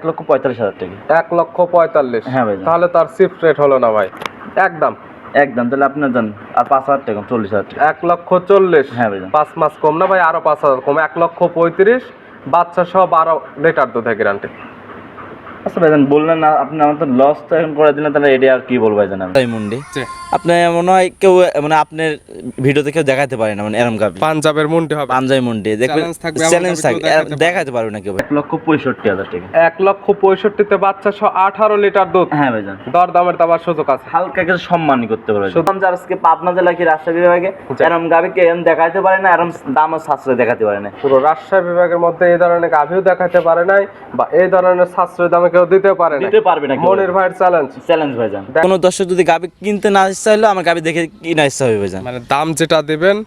এক লক্ষ পঁয়তাল্লিশ হাজার টাকা। এক লক্ষ পঁয়তাল্লিশ। হ্যাঁ ভাই তাহলে তার সিফট রেট হলো না ভাই। একদম। একদম তাহলে আপনার যান আর পাঁচ হাজার টাকা চল্লিশ হাজার টাকা। এক লক্ষ চল্লিশ। হ্যাঁ ভাই পাঁচ মাস কম না ভাই আরও পাঁচ হাজার কম। এক লক্ষ পঁয়ত্রিশ বাচ্চা সহ বারো লিটার দুধে গ্যারান্টি আচ্ছা ভাইজান বললেন না আপনি আমার তো লস তো এখন করে দিলেন তাহলে এটা আর কি বলব ভাইজান আমি? মুন্ডি। আপনি মনে হয় কেউ মানে আপনার ভিডিওতে কেউ দেখাতে পারে না মানে এরম গাবি পাঞ্জাবের মুন্ডি হবে। পাঞ্জাবি মুন্ডি দেখবেন চ্যালেঞ্জ থাকবে দেখাতে পারবে না কেউ এক লক্ষ পঁয়ষট্টি হাজার টাকা। এক লক্ষ পঁয়ষট্টিতে বাচ্চা সহ আঠারো লিটার দুধ। হ্যাঁ ভাইজান। দর দামের তো সুযোগ আছে। হালকা কিছু সম্মানই করতে পারবে সুতরাং যার আজকে পাবনা জেলা কি রাজশাহী বিভাগে এরম গাবি কে এরম দেখাতে পারে না এরম দামও সাশ্রয় দেখাতে পারে না। পুরো রাজশাহী বিভাগের মধ্যে এই ধরনের গাভিও দেখাতে পারে নাই বা এই ধরনের সাশ্রয় দামে কেউ দিতে পারে না। দিতে পারবে না কেউ। মনির ভাইয়ের চ্যালেঞ্জ চ্যালেঞ্জ ভাইজান। কোনো দর্শক যদি গাবি কিনতে না ইচ্ছা হলো আমার গাবি দেখে কিনা ইচ্ছা হবে ভাইজান। মানে দাম যেটা দিবেন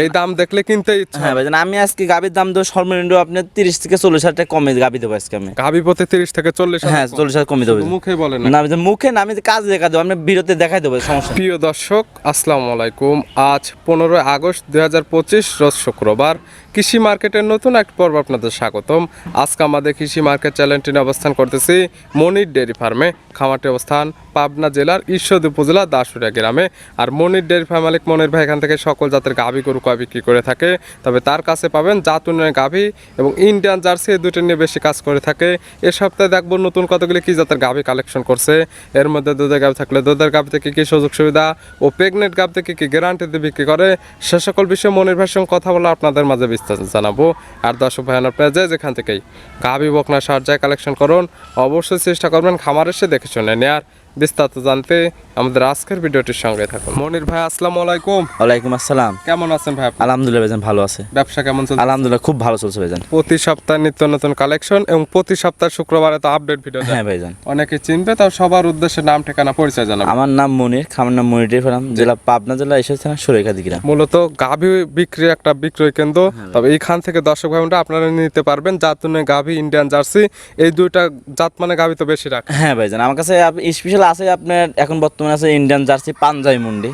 এই দাম দেখলে কিনতে ইচ্ছা হ্যাঁ ভাইজান আমি আজকে গাবির দাম দেবো সর্বনিম্ন আপনার তিরিশ থেকে চল্লিশ হাজার টাকা কমে গাবি দেবো আজকে আমি। গাভি প্রতি তিরিশ থেকে চল্লিশ হ্যাঁ চল্লিশ হাজার কমে দেবো মুখে বলেন না। ভাইজান মুখে না আমি কাজ দেখা দেবো আমি বিরতে দেখাই দেবো সমস্যা প্রিয় দর্শক আসসালামু আলাইকুম। আজ পনেরোই আগস্ট দুই হাজার পঁচিশ রোজ শুক্রবার। কৃষি মার্কেটের নতুন এক পর্ব আপনাদের স্বাগতম। আজকে আমাদের কৃষি মার্কেট চ্যানেলটি অবস্থান করতেছি মনির ডেয়ারি ফার্মে। খামারটি অবস্থান পাবনা জেলার ঈশ্বর উপজেলা দাসুরিয়া গ্রামে। আর মনির ডেয়ারি ফার্ম মালিক মনির ভাই এখান থেকে সকল জাতের গাভী গরু, কয় বিক্রি করে থাকে। তবে তার কাছে পাবেন জাত উন্নয়নের গাভী এবং ইন্ডিয়ান জার্সি, এই দুটো নিয়ে বেশি কাজ করে থাকে। এ সপ্তাহে দেখব নতুন কতগুলি কি জাতের গাভী কালেকশন করছে। এর মধ্যে দুধের গাভী থাকলে দুধের গাভী থেকে কি সুযোগ সুবিধা ও প্রেগনেন্ট গাভী থেকে কি গ্যারান্টি দিয়ে বিক্রি করে। সে সকল বিষয়ে মনির ভাইয়ের সঙ্গে কথা বলে আপনাদের মাঝে বিস্তারিত জানাব। আর দর্শক ভাই আপনারা যে যেখান থেকেই গাভি বকনা সার যায় কালেকশন করুন, অবশ্যই চেষ্টা করবেন খামার এসে দেখে শুনে নেয়ার। বিস্তারিত জানতে আমাদের আজকের ভিডিওটির সঙ্গে থাকুন। মনির ভাই আসসালামু আলাইকুম। ওয়ালাইকুম আসসালাম। কেমন আছেন ভাই? আলহামদুলিল্লাহ ভাইজান ভালো আছে। ব্যবসা কেমন চলছে? আলহামদুলিল্লাহ খুব ভালো চলছে ভাইজান প্রতি সপ্তাহে নিত্য নতুন কালেকশন এবং প্রতি সপ্তাহে শুক্রবারে তো আপডেট ভিডিও হ্যাঁ ভাইজান অনেকে চিনবে তাও সবার উদ্দেশ্যে নাম ঠিকানা পরিচয় জানাবে। আমার নাম মনির খামার নাম মনির ফার্ম জেলা পাবনা জেলা এসেছে না সুরেখাদি গ্রাম। মূলত গাভী বিক্রি একটা বিক্রয় কেন্দ্র। তবে এইখান থেকে দর্শক ভাই আপনারা নিতে পারবেন জাতুনে গাভী ইন্ডিয়ান জার্সি। এই দুইটা জাত মানে গাভী তো বেশি রাখে। হ্যাঁ ভাইজান আমার কাছে স্পেশাল আছে আপনার এখন বর্তমানে আছে ইন্ডিয়ান জার্সি পাঞ্জাবি মুন্ডি।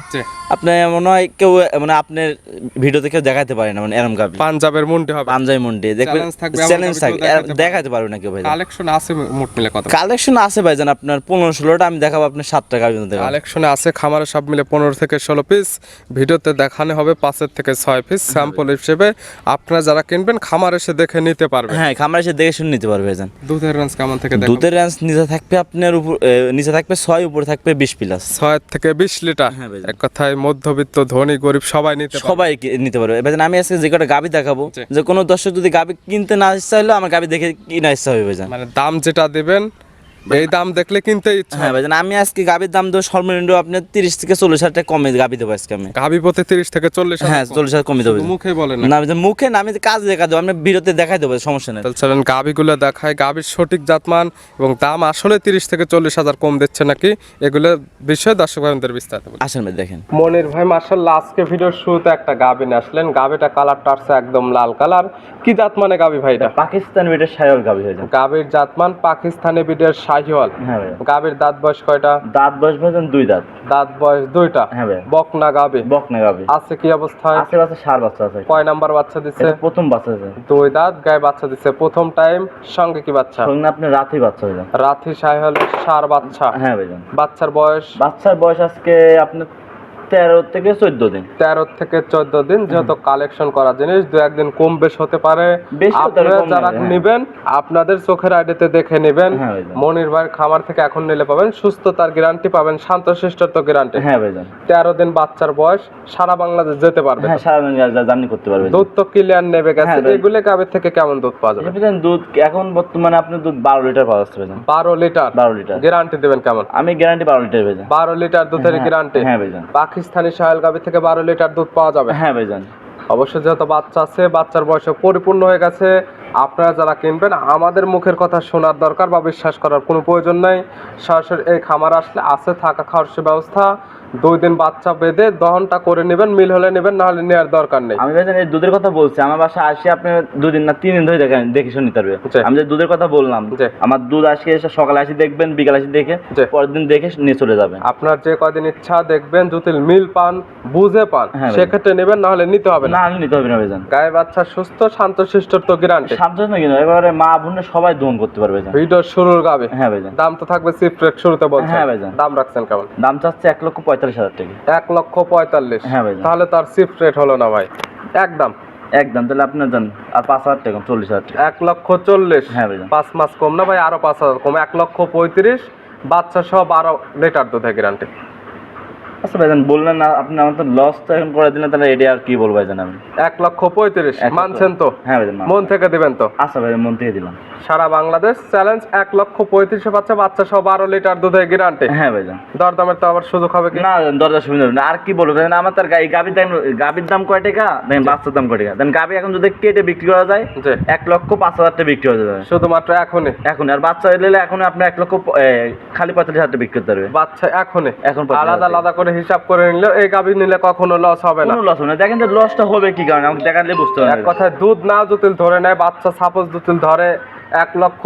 আপনি মনে হয় কেউ মানে আপনার ভিডিওতে কেউ দেখাতে পারে না মানে এরম গাবি পাঞ্জাবের মুন্ডি হবে। পাঞ্জাবি মুন্ডি দেখবেন থাকবে, চ্যালেঞ্জ থাকে দেখাতে পারবে না কেউ ভাইজান কালেকশন আছে মোট মিলে কত? কালেকশন আছে ভাইজান আপনার পনেরো ষোলোটা আমি দেখাবো আপনার সাতটা গাবি দেখাবো কালেকশনে আছে খামারে সব মিলে পনেরো থেকে ষোলো পিস ভিডিওতে দেখানো হবে পাঁচের থেকে ছয় পিস স্যাম্পল হিসেবে। আপনারা যারা কিনবেন খামার এসে দেখে নিতে পারবে হ্যাঁ খামার এসে দেখে শুনে নিতে পারবে ভাইজান দুধের রেঞ্জ কেমন থেকে দুধের রেঞ্জ নিচে থাকবে আপনার উপর নিচে থাকবে ছয় উপরে থাকবে বিশ প্লাস ছয় থেকে বিশ লিটার। হ্যাঁ এক কথায় মধ্যবিত্ত ধনী গরিব সবাই নিতে সবাই নিতে পারবে। এবার আমি আজকে যে কটা গাবি দেখাবো যে কোনো দর্শক যদি গাবি কিনতে না ইচ্ছা হলো আমার গাবি দেখে কিনা ইচ্ছা হবে মানে দাম যেটা দিবেন এই দাম দেখলে কিনতে ইচ্ছা। হ্যাঁ ভাইজান আমি আজকে গাবির দাম দেবো সর্বনিম্ন আপনার তিরিশ থেকে চল্লিশ হাজার টাকা কমে গাবি দেবো আজকে আমি। গাভী প্রতি তিরিশ থেকে চল্লিশ হাজার হ্যাঁ। চল্লিশ হাজার কমে দেবো। মুখে বলেন না। ভাইজান মুখে না আমি তো কাজ দেখা দেবো আমি বিরতে দেখাই দেবো সমস্যা নেই। চলেন গাভীগুলো দেখায় গাভীর সঠিক জাতমান এবং দাম আসলে তিরিশ থেকে চল্লিশ হাজার কম দিচ্ছে নাকি? এগুলো বিষয়ে দর্শক ভাইদের বিস্তারিত বলি আসেন ভাই দেখেন। মনির ভাই মার্শাল্লাহ আজকে ভিডিওর শুরুতে একটা গাভী নিয়ে আসলেন। গাভীটা কালারটা আসছে একদম লাল কালার কি জাত মানে গাভী ভাইটা পাকিস্তান বেটের সায়ল গাবি হয়ে গাভীর জাতমান পাকিস্তানি বিডের শাহিওয়াল হ্যাঁ ভাই দাঁত বয়স কয়টা? দাঁত বয়স ভাইজান দুই দাঁত। দাঁত বয়স দুইটা? হ্যাঁ ভাই বকনা গাভী। বকনা গাবে আছে কি অবস্থায়? আশেপাশে সার বাচ্চা আছে। কয় নাম্বার বাচ্চা দিচ্ছে প্রথম বাচ্চা আছে দুই দাঁত গায়ে বাচ্চা দিচ্ছে প্রথম টাইম সঙ্গে কি বাচ্চা? সঙ্গে আপনি রাতেই বাচ্চা যান রাথি শাহিওয়াল সার বাচ্চা। হ্যাঁ ভাইজান বাচ্চার বয়স? বাচ্চার বয়স আজকে আপনার তেরো থেকে চোদ্দ দিন। তেরো থেকে চোদ্দ দিন যেহেতু কালেকশন করা জিনিস দু একদিন কম বেশ হতে পারে। আপনারা যারা নেবে, হ্যাঁ। নিবেন আপনাদের চোখের আইডিতে দেখে নেবেন। হ্যাঁ মনির ভাইয়ের খামার থেকে এখন নিলে পাবেন সুস্থতার গ্যারান্টি পাবেন শান্তশিষ্টত্ব গ্যারান্টি হ্যাঁ ভাইজান তেরো দিন বাচ্চার বয়স সারা বাংলাদেশ যেতে পারবে। হ্যাঁ সারাদিন জার্নি করতে পারবে। দুধ তো ক্লিয়ার নেবে গেছে এগুলো গাবের থেকে কেমন দুধ পাওয়া যাবে? দুধ এখন বর্তমানে আপনি দুধ বারো লিটার পাওয়া যাচ্ছে বারো লিটার? বারো লিটার। গ্যারান্টি দেবেন কেমন? আমি গ্যারান্টি বারো লিটার ভাইজান বারো লিটার দুধের গ্যারান্টি হ্যাঁ। ভাইজান পাকিস্তানি সাহেল গাভি থেকে বারো লিটার দুধ পাওয়া যাবে। হ্যাঁ ভাইজান। অবশ্যই যেহেতু বাচ্চা আছে বাচ্চার বয়স পরিপূর্ণ হয়ে গেছে আপনারা যারা কিনবেন আমাদের মুখের কথা শোনার দরকার বা বিশ্বাস করার কোনো প্রয়োজন নাই। সরাসরি এই খামার আসলে আছে থাকা খাওয়ার সে ব্যবস্থা দুই দিন বাচ্চা বেঁধে দহনটা করে নেবেন মিল হলে নেবেন না হলে নেওয়ার দরকার নেই। আমি ভাইজান এই দুধের কথা বলছি আমার বাসা আসি আপনি দুদিন না তিন দিন ধরে দেখেন দেখে শুনে পারবে। আমি যে দুধের কথা বললাম। আমার দুধ এসে সকালে আসি দেখবেন বিকাল আসি দেখে পরের দিন দেখে নিয়ে চলে যাবেন। আপনার যে কদিন ইচ্ছা দেখবেন যদি মিল পান বুঝে পান হ্যাঁ সেক্ষেত্রে নেবেন না হলে নিতে হবে না। আমি নিতে হবে না ভাইজান। গায়ে বাচ্চা সুস্থ শান্ত শিষ্ট তো গ্যারান্টি সাবধান না কিন্তু এবারে মা বোনে সবাই দোহন করতে পারবে ভিডিও শুরুর গাবে। হ্যাঁ ভাইজান। দাম তো থাকবে চিপ শুরুতে বলছেন। হ্যাঁ ভাইজান। দাম রাখছেন কেমন? দাম চাচ্ছে এক লক্ষ পঁয়তাল্লিশ হাজার টাকা। এক লক্ষ পঁয়তাল্লিশ। হ্যাঁ ভাই তাহলে তার চিপ রেট হলো না ভাই। একদম। একদম তাহলে আপনার জান আর পাঁচ হাজার টাকা চল্লিশ হাজার টাকা। এক লক্ষ চল্লিশ। হ্যাঁ ভাই পাঁচ মাস কম না ভাই আরও পাঁচ হাজার কম। এক লক্ষ পঁয়ত্রিশ বাচ্চা সহ বারো লিটার দুধে গ্যারান্টি আচ্ছা ভাইজান বললেন না আপনি আমার তো লস তো এখন করে দিলেন তাহলে এটা আর কি বলব ভাইজান আমি? এক লক্ষ পঁয়ত্রিশ মানছেন তো? হ্যাঁ ভাইজান মন থেকে দিবেন তো? আচ্ছা ভাই মন থেকে দিলাম। সারা বাংলাদেশ চ্যালেঞ্জ এক লক্ষ পঁয়ত্রিশে বাচ্চা বাচ্চা সহ বারো লিটার দুধে গ্যারান্টি হ্যাঁ ভাইজান। দরদামের তো আবার সুযোগ হবে কি? না দরজা সুবিধা হবে না। আর কি বলব ভাইজান আমার তার গাই গাবির দাম গাবির দাম কয় টাকা? দেখেন বাচ্চার দাম কয় টাকা? দেন গাবি এখন যদি কেটে বিক্রি করা যায় এক লক্ষ পাঁচ হাজার টাকা বিক্রি হয়ে যাবে। শুধুমাত্র এখনই? এখন আর বাচ্চা নিলে এখন আপনি এক লক্ষ খালি পঁয়তাল্লিশ হাজার টাকা বিক্রি করতে পারবে। বাচ্চা এখনই? এখন আলাদা আলাদা করে হিসাব করে নিলে এই গাভী নিলে কখনো লস হবে না। লস হবে না। দেখেন যে লসটা হবে কি কারণে? আমাকে দেখালে বুঝতে হবে এক কথায় দুধ না জুতিল ধরে নেয় বাচ্চা সাপোজ জুতিল ধরে এক লক্ষ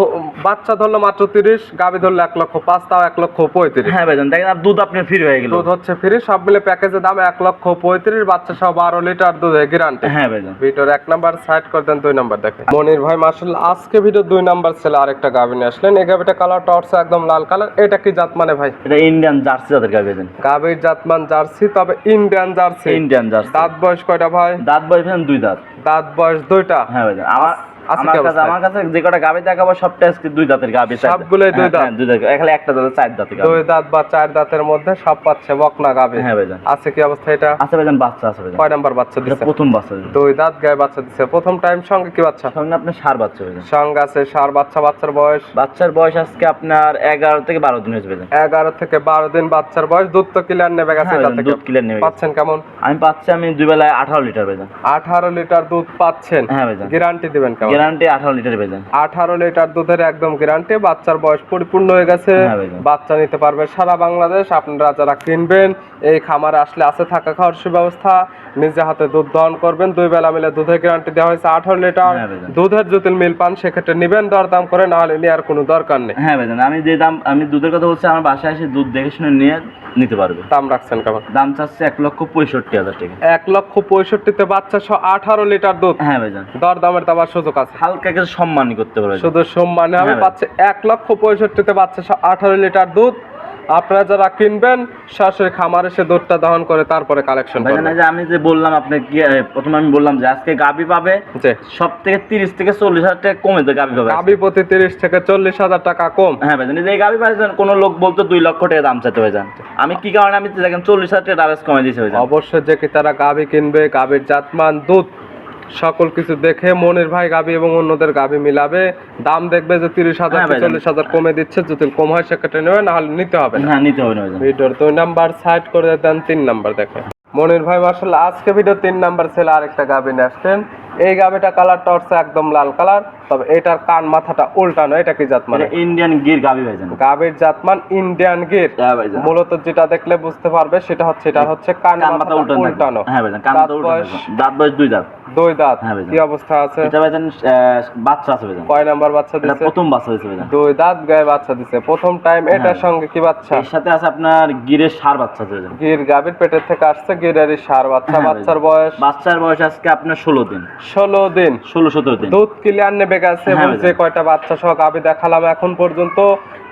বাচ্চা ধরলো মাত্র তিরিশ গাভী ধরলো এক লক্ষ পাঁচ তাও এক লক্ষ পঁয়ত্রিশ। হ্যাঁ ভাইজান দেখেন আর দুধ আপনার ফ্রি হয়ে গেল। দুধ হচ্ছে ফ্রি সব মিলে প্যাকেজের দাম এক লক্ষ পঁয়ত্রিশ বাচ্চা সহ বারো লিটার দুধে গ্যারান্টি হ্যাঁ ভাইজান। ভিডিওর এক নাম্বার সাইড করে দেন দুই নাম্বার দেখে মনির ভাই মার্শাল আজকে ভিডিও দুই নাম্বার ছেলে আরেকটা গাভী নিয়ে আসলেন। এই গাভীটা কালার টর্চ একদম লাল কালার এটা কি জাত মানে ভাই? এটা ইন্ডিয়ান জার্সি জাতের গাভী ভাইজান। গাভীর জাতমান জার্সি তবে ইন্ডিয়ান জার্সি ইন্ডিয়ান জার্সি দাঁত বয়স কয়টা ভাই? দাঁত বয়স দুই দাঁত। দাঁত বয়স দুইটা। হ্যাঁ ভাইজান আমার আমার কাছে আমার কাছে যে কটা গাবি দেখাবো সবটা আজকে দুই দাঁতের গাবি সবগুলোই দুই হ্যাঁ, দাঁত? হ্যাঁ, দুই দাঁত এখানে একটা দাঁতের চার গাবি দুই দাঁত বা চার দাঁতের মধ্যে সব পাচ্ছে বকনা গাভী। হ্যাঁ ভাইজান। আছে কি অবস্থা এটা? আছে ভাইজান বাচ্চা আছে ভাইজান। কয় নাম্বার বাচ্চা দিচ্ছে প্রথম বাচ্চা ভাইজান। দুই দাঁত গায়ে বাচ্চা দিচ্ছে প্রথম টাইম সঙ্গে কি বাচ্চা? সঙ্গে আপনার সার বাচ্চা ভাইজান। সঙ্গে আছে সার বাচ্চা বাচ্চার বয়স? বাচ্চার বয়স আজকে আপনার এগারো থেকে বারো দিন হয়েছে ভাইজান। এগারো থেকে বারো দিন বাচ্চার বয়স। দুধ তো ক্লিয়ার নেবে গেছে হ্যাঁ এটা থেকে। দুধ ক্লিয়ার নেবে পাচ্ছেন কেমন? আমি পাচ্ছি আমি দুই বেলায় আঠারো লিটার ভাইজান। আঠারো লিটার দুধ পাচ্ছেন। হ্যাঁ ভাইজান। গ্যারান্টি দিবেন কেমন? গ্যারান্টি আঠারো লিটার ভাইজান আঠারো লিটার দুধের একদম গ্যারান্টি বাচ্চার বয়স পরিপূর্ণ হয়ে গেছে। হ্যাঁ বাচ্চা নিতে পারবে সারা বাংলাদেশ আপনারা যারা কিনবেন এই খামারে আসলে আছে থাকা খাওয়ার সুব্যবস্থা। নিজে হাতে দুধ দহন করবেন দুই বেলা মিলে দুধের গ্যারান্টি দেওয়া হয়েছে আঠারো লিটার। হ্যাঁ দুধের মিল পান সেক্ষেত্রে নিবেন দরদাম করে না হলে নেওয়ার কোনো দরকার নেই। হ্যাঁ ভাইজান আমি যে দাম আমি দুধের কথা বলছি আমার বাসায় এসে দুধ দেখে শুনে নিয়ে নিতে পারবে। দাম রাখছেন কেমন? দাম চাচ্ছে এক লক্ষ পঁয়ষট্টি হাজার টাকা। এক লক্ষ পঁয়ষট্টিতে বাচ্চা সহ আঠারো লিটার দুধ। হ্যাঁ ভাইজান দরদামের তো আবার সুযোগ আছে। কিছু সম্মানই করতে পারবে। শুধু সম্মানে হবে হ্যাঁ। এক লক্ষ পঁয়ষট্টিতে বাচ্চা আঠারো লিটার দুধ। আপনারা যারা কিনবেন সরাসরি খামার এসে দুধটা দহন করে তারপরে কালেকশন যে আমি যে বললাম এ, প্রথমে আমি বললাম যে আজকে গাবি পাবে সব থেকে তিরিশ থেকে চল্লিশ হাজার টাকা কমে যায় গাবি পাবে গাবি প্রতি তিরিশ থেকে চল্লিশ হাজার টাকা কম। হ্যাঁ এই যে গাবি পাইছেন কোনো লোক বলতো দুই লক্ষ টাকা দাম চাইতে ভাইজান আমি কি কারণে আমি দেখেন চল্লিশ হাজার টাকা ডাবেস কমে দিয়েছি অবশ্যই যে কি তারা গাবি কিনবে গাবির জাতমান দুধ সকল কিছু দেখে মনির ভাই গাবি এবং অন্যদের গাবি মিলাবে। দাম দেখবে যে তিরিশ হাজার হ্যাঁ চল্লিশ হাজার কমে দিচ্ছে যদি কম হয় সেক্ষেত্রে নেবে না হলে নিতে হবে না। হ্যাঁ নিতে হবে না ভিডিওর দুই নাম্বার সাইড করে দেন তিন নাম্বার দেখে। মনির ভাই মার্শাল আজকে ভিডিও তিন নাম্বার ছেলে আরেকটা গাবি আসছেন। এই গাবিটা কালারটা হচ্ছে একদম লাল কালার তবে এটার কান মাথাটা উল্টানো এটা কি জাত মানে? ইন্ডিয়ান গির গাবি ভাইজান। গাবির জাতমান ইন্ডিয়ান গির। হ্যাঁ মূলত যেটা দেখলে বুঝতে পারবে সেটা হচ্ছে এটা হচ্ছে কান মাথা উল্টানো হ্যাঁ ভাইজান কান মাথা উল্টানো? দাঁত বয়স দুই দাঁত। দুই দাঁত। হ্যাঁ। কি অবস্থা আছে? এটা ভাইজান বাচ্চা আছে ভাইজান। কয় নাম্বার বাচ্চা দিছে? প্রথম বাচ্চা দিয়েছে ভাইজান। দুই দাঁত গায়ে বাচ্চা দিছে। প্রথম টাইম এটার হ্যাঁ। সঙ্গে কি বাচ্চা? এর সাথে আছে আপনার গিরের সার বাচ্চা আছে ভাইজান। গির গাবির পেটের থেকে আসছে গিরেরই সার বাচ্চা হ্যাঁ, বাচ্চার বয়স? বাচ্চার বয়স আজকে আপনার ষোলো দিন। ষোলো দিন? ষোলো সতেরো দিন। দুধ ক্লিয়ার নেবে গেছে এবং হ্যাঁ, যে কয়টা বাচ্চা সহ গাবি দেখালাম এখন পর্যন্ত।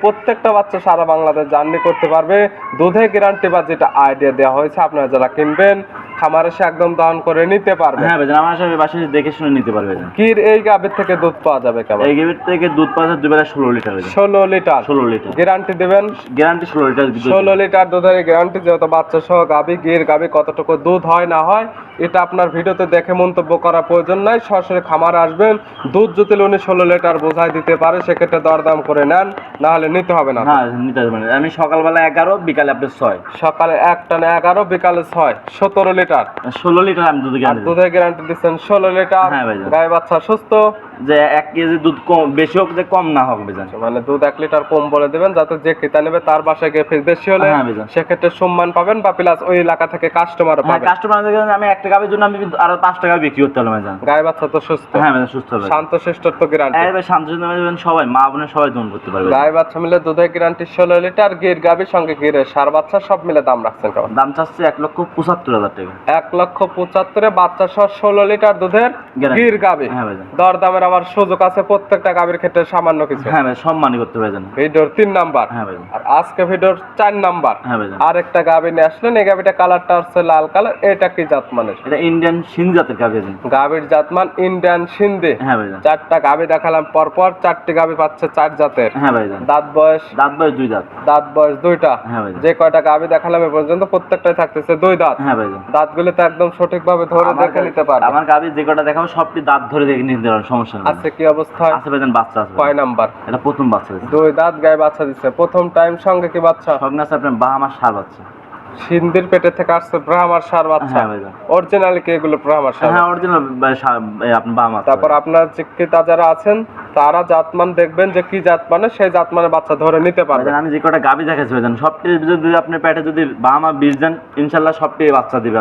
প্রত্যেকটা বাচ্চা সারা বাংলাদেশ জার্নি করতে পারবে। দুধে গ্যারান্টি বা যেটা আইডিয়া দেওয়া হয়েছে আপনারা যারা কিনবেন খামার এসে একদম দান করে নিতে পারবে। হ্যাঁ ভাইজান আমার সাথে এসে দেখে শুনে নিতে পারবে কির এই গাবির থেকে দুধ পাওয়া যাবে কেমন? এই গেমের থেকে দুধ পাওয়া যায় দুবেলা ষোলো লিটার ষোলো লিটার। ষোলো লিটার। গ্যারান্টি দেবেন? গ্যারান্টি ষোলো লিটার ষোলো লিটার দুধের গ্যারান্টি যেহেতু বাচ্চা সহ গাবি গির গাবি কতটুকু দুধ হয় না হয় এটা আপনার ভিডিওতে দেখে মন্তব্য করা প্রয়োজন নাই। সরাসরি খামার আসবেন। দুধ যদি উনি ষোলো লিটার বোঝাই দিতে পারে সেক্ষেত্রে দরদাম করে নেন। না হলে নিতে হবে না হ্যাঁ নিতে না। আমি সকালবেলা এগারো বিকালে আপনার ছয়। সকালে একটা না এগারো বিকালে ছয়। সতেরো লিটার। ষোলো লিটার আমি দুধে গ্যারান্টি দিচ্ছেন ষোলো লিটার। হ্যাঁ ভাই গায়ে বাচ্চা সুস্থ। যে এক কেজি দুধ কম বেশি হোক যে কম না হোক ভাইজান মানে দুধ এক লিটার কম বলে দেবেন যাতে যে ক্রেতা নেবে তার বাসায় গিয়ে বেশি হলে হ্যাঁ, সেক্ষেত্রে সম্মান পাবেন বা প্লাস ওই এলাকা থেকে কাস্টমার হ্যাঁ পাবেন। কাস্টমার আমি একটা গাবির জন্য আমি আরও পাঁচ টাকা বিক্রি করতে পারলাম ভাইজান গায়ে বাচ্চা তো সুস্থ। হ্যাঁ ভাইজান সুস্থ হবে শান্ত শিষ্টর তো গ্যারান্টি এবার শান্ত ভাইজান সবাই মা বোনের সবাই দমন করতে পারবে। গায়ে বাচ্চা মিলে দুধের গ্যারান্টি ষোলো লিটার গির গাবির সঙ্গে গিরের সার বাচ্চা সব মিলে দাম রাখছেন কেমন? দাম চাচ্ছে এক লক্ষ পঁচাত্তর হাজার টাকা। এক লক্ষ পঁচাত্তরে বাচ্চা সহ ষোলো লিটার দুধের গির গাবি হ্যাঁ ভাইজান দর দামের আবার সুযোগ আছে প্রত্যেকটা গাবির ক্ষেত্রে সামান্য কিছু। হ্যাঁ ভাই সম্মানই করতে ভাইজান। ভিডিওর তিন নাম্বার। হ্যাঁ ভাইজান। আর আজকে ভিডিওর চার নাম্বার। হ্যাঁ ভাইজান। আরেকটা গাবি নিয়ে আসলেন এই গাবিটা কালারটা হচ্ছে লাল কালার এটা কি জাত মানের? এটা ইন্ডিয়ান সিন জাতের গাবি ভাইজান। গাবির জাতমান ইন্ডিয়ান সিন্ধি। হ্যাঁ ভাইজান। চারটা গাবি দেখালাম পরপর চারটি গাবি পাচ্ছে চার জাতের। হ্যাঁ ভাইজান। দাঁত বয়স? দাঁত বয়স দুই দাঁত। দাঁত বয়স দুইটা। হ্যাঁ ভাইজান। যে কয়টা গাবি দেখালাম এ পর্যন্ত প্রত্যেকটাই থাকতেছে দুই দাঁত। হ্যাঁ ভাইজান। দাঁতগুলো তো একদম সঠিকভাবে ধরে দেখে নিতে পারবে। আমার গাবি যে কটা দেখাবো সবটি দাঁত ধরে দেখে নিতে পারবেন সমস্যা আছে কি অবস্থা? আছে ভাইজান বাচ্চা আছে কয় নাম্বার? এটা প্রথম বাচ্চা দুই দাঁত গায়ে বাচ্চা দিচ্ছে প্রথম টাইম সঙ্গে কি বাচ্চা? সঙ্গে আছে আপনার বাহামার সার বাচ্চা। সিন্ধির পেটে থেকে আসছে ব্রাহ্মার সার বাচ্চা। হ্যাঁ অরিজিনালি কি এগুলো ব্রাহ্মার সার? হ্যাঁ অরিজিনাল আপনার বাহামার তারপর আপনার যে ক্রেতা যারা আছেন তারা জাতমান দেখবেন যে কি জাতমানে সেই জাতমানের বাচ্চা ধরে নিতে পারবে। ভাইজান আমি যে কটা গাবি দেখাচ্ছি ভাইজান সবটি যদি আপনার পেটে যদি বাহামা বীজ দেন ইনশাল্লাহ সবটি বাচ্চা দিবে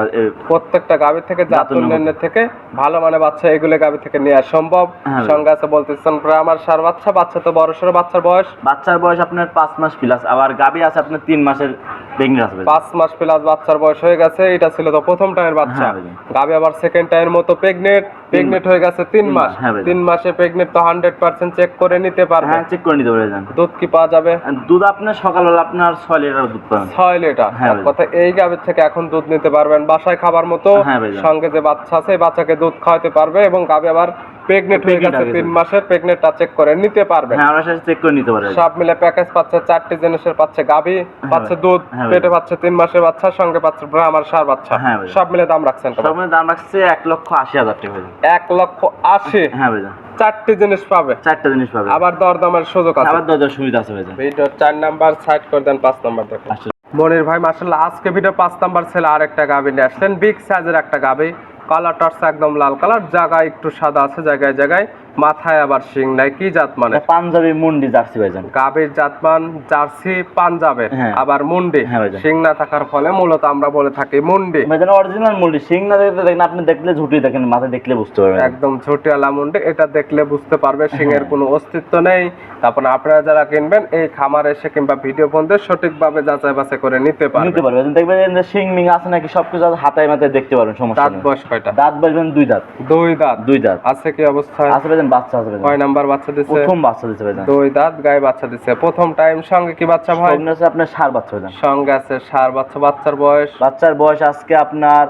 প্রত্যেকটা গাভি থেকে জাত উন্নয়নের থেকে ভালো মানে বাচ্চা এগুলো গাভি থেকে নেওয়া সম্ভব। হ্যাঁ। সঙ্গে আছে বলতেছেন ব্রাহ্মার সার বাচ্চা বাচ্চা তো বড় সড়ো বাচ্চার বয়স। বাচ্চার বয়স আপনার পাঁচ মাস প্লাস আবার গাবি আছে আপনার তিন মাসের প্রেগনেন্ট আছে। পাঁচ মাস প্লাস বাচ্চার বয়স হয়ে গেছে এটা ছিল তো প্রথম টাইমের বাচ্চা। হ্যাঁ, গাবি আবার সেকেন্ড টাইমের মতো প্রেগনেন্ট প্রেগনেন্ট হয়ে গেছে তিন মাস। মাস, হ্যাঁ, তিন মাসে প্রেগনেন্ট তো হান্ড্রেড পার্সেন্ট চেক করে নিতে পারবে। হ্যাঁ চেক করে নিতে পারে ভাইজান দুধ কি পাওয়া যাবে? দুধ আপনার সকালবেলা আপনার ছয় লিটার দুধ পাবেন। ছয় লিটার। হ্যাঁ, কথা এই গাভীর থেকে এখন দুধ নিতে পারবেন। বাসায় খাবার মতো হ্যাঁ, সঙ্গে যে বাচ্চা আছে বাচ্চাকে দুধ খাওয়াতে পারবে এবং গাভী আবার প্রেগনেন্ট হয়ে গেছে হয়ে তিন। মাসের প্রেগনেন্টটা চেক করে নিতে পারবে। হ্যাঁ আমরা চেক করে নিতে পারে সব মিলে প্যাকেজ পাচ্ছে চারটি জিনিসের পাচ্ছে গাভী পাচ্ছে দুধ হ্যাঁ, পেটে পাচ্ছে তিন মাসের বাচ্চা সঙ্গে পাচ্ছে আমার সার বাচ্চা। হ্যাঁ, সব মিলে দাম রাখছেন সব মিলে দাম রাখছে এক লক্ষ আশি হাজার টাকা এক লক্ষ আশি? হ্যাঁ ভাইজান। চারটি জিনিস পাবে। চারটা জিনিস পাবে। আবার দরদামের সুযোগ আছে। আবার সুবিধা আছে ভাইজান। ভিডিও চার নাম্বার সাইড করে দেন পাঁচ নাম্বার দেখুন। আচ্ছা। মনির ভাই মার্শাল্লাহ আজকে ভিডিও পাঁচ নাম্বার ছেলে আর একটা গাবি নিয়ে আসলেন। বিগ সাইজের একটা গাবি। কালারটা একদম লাল কালার জায়গায় একটু সাদা আছে জায়গায় জায়গায়। মাথায় আবার শিং নাই কি জাত মানে পাঞ্জাবি মুন্ডি জার্সি ভাইজান। গাবির জাতমান জার্সি পাঞ্জাবের হ্যাঁ। আবার মুন্ডি। হ্যাঁ শিং না থাকার ফলে মূলত আমরা বলে থাকি মুন্ডি। ভাইজান অরিজিনাল মুন্ডি। সিং না দেখতে দেখেন আপনি দেখলে ঝুটি দেখেন মাথা দেখলে বুঝতে পারবেন। একদম ছোটিয়ালা মুন্ডি এটা দেখলে বুঝতে পারবে শিং হ্যাঁ। এর কোনো অস্তিত্ব নেই। তারপর আপনারা যারা কিনবেন এই খামার এসে কিংবা ভিডিও ফোনতে সঠিকভাবে যাচাই বাছাই করে নিতে পারবেন। নিতে পারবেন। দেখবেন যে শিং মিং আছে নাকি সবকিছু হাতায় মাথায় দেখতে পারবেন সমস্যা নেই। কয়টা? দাঁত বসবেন দুই দাঁত। দুই দাঁত? দুই দাঁত। আছে কি অবস্থায়? আছে ভাইজান বাচ্চা আছে ভাইজান। কয় নাম্বার বাচ্চা দিচ্ছে প্রথম বাচ্চা দিচ্ছে ভাইজান। দুই দাঁত গায়ে বাচ্চা দিচ্ছে প্রথম টাইম সঙ্গে কি বাচ্চা ভাই? সঙ্গে আছে আপনার সার বাচ্চা ভাইজান। সঙ্গে আছে সার বাচ্চা বাচ্চার বয়স? বাচ্চার বয়স আজকে আপনার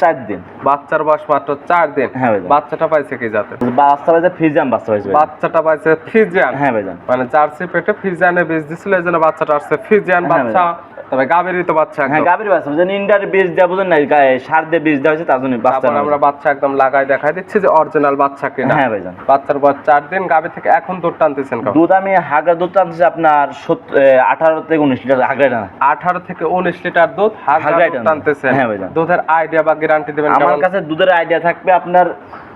চার দিন। বাচ্চার বয়স মাত্র চার দিন? হ্যাঁ বাচ্চাটা পাইছে কি জাতে বাচ্চা ভাইজান ফ্রিজাম বাচ্চা ভাইজান। বাচ্চাটা পাইছে ফিজিয়ান হ্যাঁ ভাইজান। মানে জার্সি পেটে ফিজিয়ানে বীজ দিছিল এই জন্য বাচ্চাটা আসছে ফিজিয়ান হ্যাঁ বাচ্চা। তবে গাভীরই তো বাচ্চা হ্যাঁ একদম। বাচ্চা বুঝলেন ইন্ডার বীজ দেওয়া বুঝলেন না সার দিয়ে বীজ দেওয়া হয়েছে তার জন্য বাচ্চা আমরা বাচ্চা একদম লাগাই দেখাই দিচ্ছি যে অরিজিনাল বাচ্চা কিনা। হ্যাঁ ভাইজান। বাচ্চার বয়স চার দিন গাভী থেকে এখন দুধ টানতেছেন দুধ আমি হাগা দুধ টানছি আপনার আঠারো থেকে উনিশ লিটার হাগড়ে টানা। আঠারো থেকে উনিশ লিটার দুধ হাজার টানতেছেন। হ্যাঁ ভাইজান। দুধের আইডিয়া বা গ্যারান্টি দেবেন আমার কাছে দুধের আইডিয়া থাকবে আপনার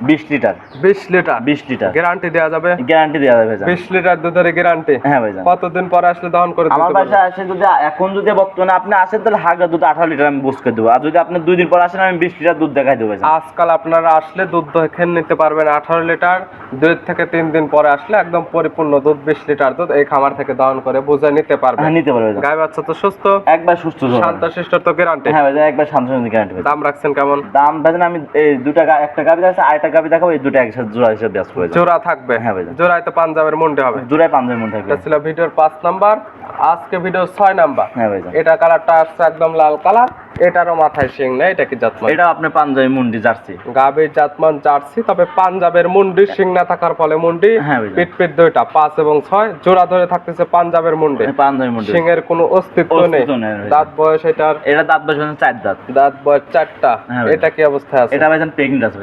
বিশ লিটার। বিশ লিটার? বিশ লিটার। গ্যারান্টি দেওয়া যাবে? গ্যারান্টি দেওয়া যাবে বিশ লিটার দুধের গ্যারান্টি? হ্যাঁ ভাইজান। কতদিন পরে আসলে দহন করে আমার পারবেন? বাসায় আসে যদি এখন যদি বর্তমানে আপনি আসেন তাহলে হাগা দুধ আঠারো লিটার আমি বুঝ করে দেবো। আর যদি আপনি দুই দিন পর আসেন আমি বিশ লিটার দুধ দেখাই দেবো ভাইজান। আজকাল আপনারা আসলে দুধ দেখে নিতে পারবেন আঠারো লিটার। দুই থেকে তিন দিন পরে আসলে একদম পরিপূর্ণ দুধ বিশ লিটার দুধ এই খামার থেকে দহন করে বুঝে নিতে পারবেন। হ্যাঁ নিতে পারবে ভাইজান। গায়ে বাচ্চা তো সুস্থ? একবার সুস্থ শান্ত শিষ্ট তো গ্যারান্টি হ্যাঁ ভাইজান একবার শান্ত গ্যারান্টি দাম রাখছেন কেমন? দাম ভাইজান আমি এই দুটা গা- একটা গাবি আছে আরেকটা গাবি দেখাবো এই দুটা একসাথে জোড়া হিসেবে হয়ে যাবে। জোড়া থাকবে? হ্যাঁ। জোড়ায় তো পাঞ্জাবের মন্ডি হবে। জোড়ায় পাঞ্জাবি মন থাকবে ছিল ভিডিওর পাঁচ নাম্বার আজকে ভিডিও ছয় নাম্বার। হ্যাঁ ভাইজান। এটা কালারটা আসছে একদম লাল কালার এটারও মাথায় শিং নেই এটা কি জাতমান? এটা আপনার পাঞ্জাবি মুন্ডি জার্সি। গাভীর জাতমান জার্সি তবে পাঞ্জাবের মুন্ডি শিং না থাকার ফলে মুন্ডি হ্যাঁ পিট পিট দুইটা পাঁচ এবং ছয় জোড়া ধরে থাকতেছে পাঞ্জাবের মুন্ডি। পাঞ্জাবি মুন্ডি। শিং এর কোনো অস্তিত্ব নেই। দাঁত বয়স এটার এটা দাঁত বসবে চার দাঁত। দাঁত বয়স চারটা। হ্যাঁ এটা কি অবস্থা আছে? এটা ভাইজান প্রেগনেন্ট আছে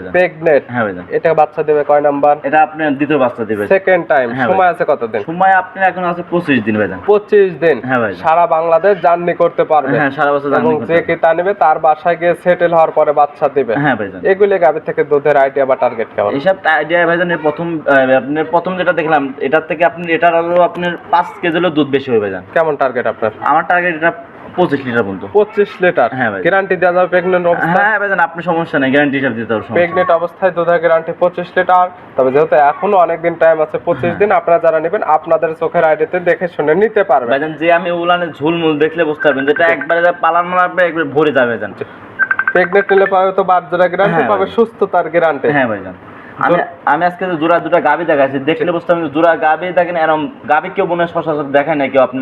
হ্যাঁ ভাইজান। এটা বাচ্চা দেবে কয় নাম্বার? এটা আপনি দ্বিতীয় বাচ্চা দিবে। সেকেন্ড টাইম হ্যাঁ সময় আছে কতদিন? সময় আপনার এখন আছে পঁচিশ দিন ভাইজান। পঁচিশ দিন। হ্যাঁ ভাই। সারা বাংলাদেশ জার্নি করতে পারবে। হ্যাঁ সারা বছর জার্নি যে কিতা নেবে তার বাসায় গিয়ে সেটেল হওয়ার পরে বাচ্চা দিবে। হ্যাঁ ভাইজান। এগুলি গাভি থেকে দুধের আইডিয়া বা টার্গেট কেমন? এইসব আইডিয়া ভাইজান প্রথম আহ, আপনার প্রথম যেটা দেখলাম এটার থেকে আপনি এটার আরও আপনার পাঁচ কেজি দুধ বেশি হবে ভাইজান। কেমন টার্গেট আপনার? আমার টার্গেট এটা পঁচিশ লিটার পর্যন্ত। পঁচিশ লিটার? হ্যাঁ ভাই। গ্যারান্টি দেওয়া যাবে প্রেগনেন্ট অবস্থায়? হ্যাঁ ভাইজান আপনি সমস্যা নেই গ্যারান্টি হিসাব দিতে সমস্যা প্রেগনেন্ট অবস্থায় দুধের গ্যারান্টি পঁচিশ লিটার। তবে যেহেতু এখনও অনেকদিন টাইম আছে হ্যাঁ। পঁচিশ দিন আপনারা যারা নেবেন আপনাদের চোখের আইডিতে দেখে শুনে নিতে পারবেন। ভাইজান যে আমি উলানে ঝুলমুল দেখলে বুঝতে পারবেন যেটা একবারে পালান মারবে একবারে ভরে যাবে ভাইজান প্রেগনেন্ট নিলে পাবে তো বাচ্চারা গ্যারান্টি হ্যাঁ পাবে ভাই। সুস্থতার গ্যারান্টি হ্যাঁ ভাইজান আমি আমি আজকে যে জোড়া দুটা গাবি দেখাচ্ছি দেখলে বুঝতে আমি জোড়া গাবি দেখেন এরকম গাবি কেউ মনে সচরাচর দেখায় না কেউ আপনি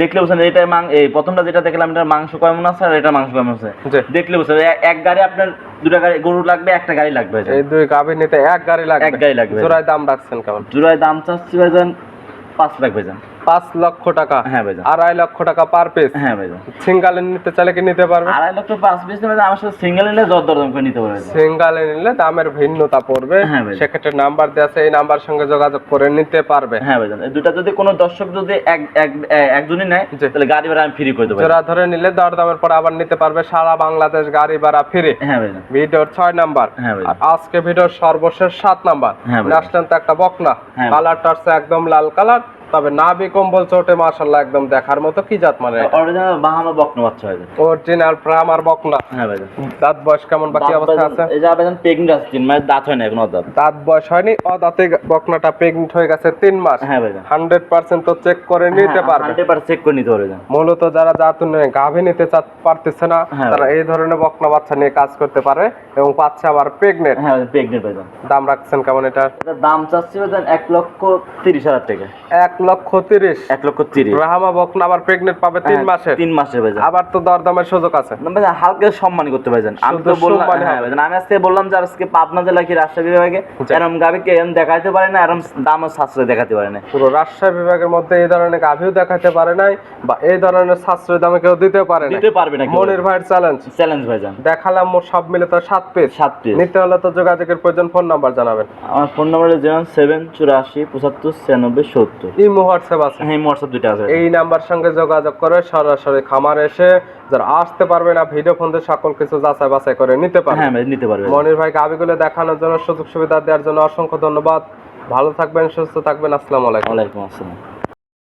দেখলে বুঝছেন এটা মাং এই প্রথমটা যেটা দেখলাম এটা মাংস কেমন আছে আর এটা মাংস কেমন আছে। দেখলে বুঝছেন এক গাড়ি আপনার দুটা গাড়ি গরু লাগবে একটা গাড়ি লাগবে এই দুই গাভী নিতে এক গাড়ি লাগবে। এক গাড়ি লাগবে। জোড়ায় দাম রাখছেন কেমন? জোড়ায় দাম চাচ্ছি ভাইজান পাঁচ লাখ ভাইজান পাঁচ লক্ষ টাকা হ্যাঁ ভাইজান। আড়াই লক্ষ টাকা পার পিস হ্যাঁ ভাইজান। সিঙ্গালে নিতে চাইলে কি নিতে পারবে? আড়াই লক্ষ পাঁচ পিস আমার সাথে সিঙ্গেল নিলে দর দরদাম করে নিতে পারবে। সিঙ্গালে নিলে দামের ভিন্নতা পড়বে। হ্যাঁ সেক্ষেত্রে নাম্বার দেওয়া আছে এই নাম্বার সঙ্গে যোগাযোগ করে নিতে পারবে। হ্যাঁ ভাইজান এই দুটা যদি কোনো দর্শক যদি এক এক একজনই নেয় তাহলে গাড়ি ভাড়া আমি ফ্রি করে দেবো জোড়া ধরে নিলে দর দামের পর আবার নিতে পারবে সারা বাংলাদেশ গাড়ি ভাড়া ফিরে হ্যাঁ ভাইজান। ভিডিওর ছয় নাম্বার। হ্যাঁ আর আজকে ভিডিওর সর্বশেষ সাত নাম্বার। হ্যাঁ তো একটা বকনা। হ্যাঁ ভাই। কালারটা হচ্ছে একদম লাল কালার তবে নাভি কম্বল চোটে মাশাল্লাহ একদম দেখার মতো কি জাত মানে অরিজিনাল বাহানো বকনো বাচ্চা ভাইজান অরিজিনাল প্রামার বকনা। হ্যাঁ ভাইজান দাঁত বয়স কেমন বাকি অবস্থা আছে? এই যে ভাইজান প্রেগনেন্ট আছে তিন মাস দাঁত হয় না এখন দাঁত দাঁত বয়স হয়নি ও দাঁতে বকনাটা প্রেগনেন্ট হয়ে গেছে তিন মাস। হ্যাঁ হান্ড্রেড পার্সেন্ট তো চেক করে নিতে পারবে। হান্ড্রেড পার্সেন্ট চেক করে নিতে পারবে মূলত যারা জাতুন গাভী নিতে চা- পারতেছে না হ্যাঁ। তারা এই ধরনের বকনা বাচ্চা নিয়ে কাজ করতে পারে এবং পাচ্ছে আবার প্রেগনেন্ট হ্যাঁ প্রেগনেন্ট ভাইজান দাম রাখছেন কেমন এটা? দাম চাচ্ছি ভাইজান এক লক্ষ তিরিশ হাজার টাকা। এক লক্ষ তিরিশ। এক লক্ষ তিরিশ। রাহামা বকনা আবার প্রেগনেন্ট পাবে তিন হ্যাঁ, মাসে তিন ভাইজান। আবার তো দরদামের সুযোগ আছে। না ভাইজান, হালকা সম্মানই করতে ভাইজান। আমি তো বললাম হ্যাঁ। আমি আজকে বললাম যে আজকে পাবনা জেলা কি রাজশাহী বিভাগে। এরম গাবিকে এরম দেখাইতে পারে না এরম দামও সাশ্রয় দেখাতে পারে না। পুরো রাজশাহী বিভাগের মধ্যে এই ধরনের গাভীও দেখাতে পারে নাই বা এই ধরনের সাশ্রয় দামে কেউ দিতে পারে না দিতে পারবে না। মনির ভাইয়ের চ্যালেঞ্জ চ্যালেঞ্জ ভাইজান। দেখালাম মোট সব মিলে তো সাত পিস সাত পিস নিতে হলে তো যোগাযোগের প্রয়োজন ফোন নাম্বার জানাবেন। আমার ফোন নাম্বার জিরো সেভেন চুরাশি পঁচাত্তর ছিয়ানব্বই সত্তর। ইমো হোয়াটসঅ্যাপ আছে। হ্যাঁ হোয়াটসঅ্যাপ দুটো আছে। এই নাম্বার সঙ্গে যোগাযোগ করে সরাসরি খামার এসে যারা আসতে পারবে না ভিডিও ফোন দিয়ে সকল কিছু যাচাই বাছাই করে নিতে পারবে। হ্যাঁ নিতে পারবে। মনির ভাই গাবিগুলো দেখানোর জন্য সুযোগ সুবিধা দেওয়ার জন্য অসংখ্য ধন্যবাদ। ভালো থাকবেন সুস্থ থাকবেন। আসসালামু আলাইকুম। ওয়ালাইকুম আসসালাম।